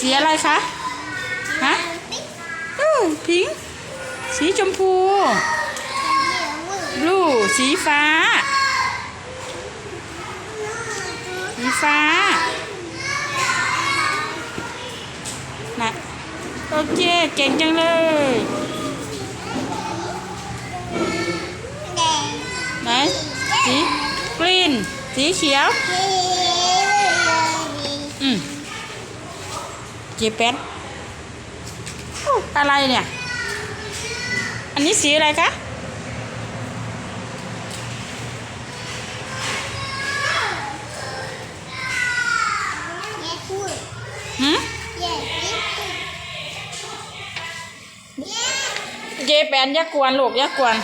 สีอะไรคะ ฮะอือพิงค์สีชมพูบลูสีฟ้า สีฟ้านะโอเคเก่งจังเลยไหนสีกรีนสีเขียว อืม เจแปนอู้อะไรเนี่ย อันนี้สีอะไรคะ หืมเจแปนอย่ากวนลูกอย่ากวน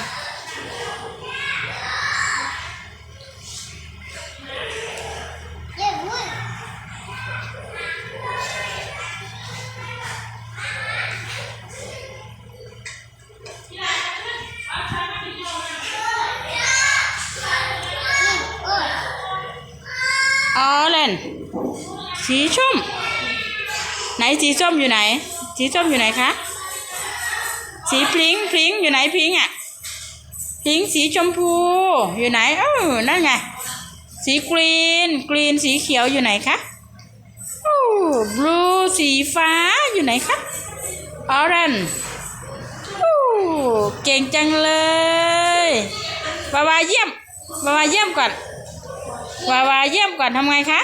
ออเรนสีส้มไหนสีส้มอยู่ไหน สีส้มอยู่ไหนคะ สีพริ้งพริ้งอยู่ไหนพริ้งอะพริ้งสีชมพูอยู่ไหนเออนั่นไง สีกรีนกรีนสีเขียวอยู่ไหนคะโอ้บลูสีฟ้าอยู่ไหนคะออเรนโอ้เก่งจังเลยวาวาเยี่ยมวาวาเยี่ยมก่อน วาวาเยี่ยมก่อนทำไงคะ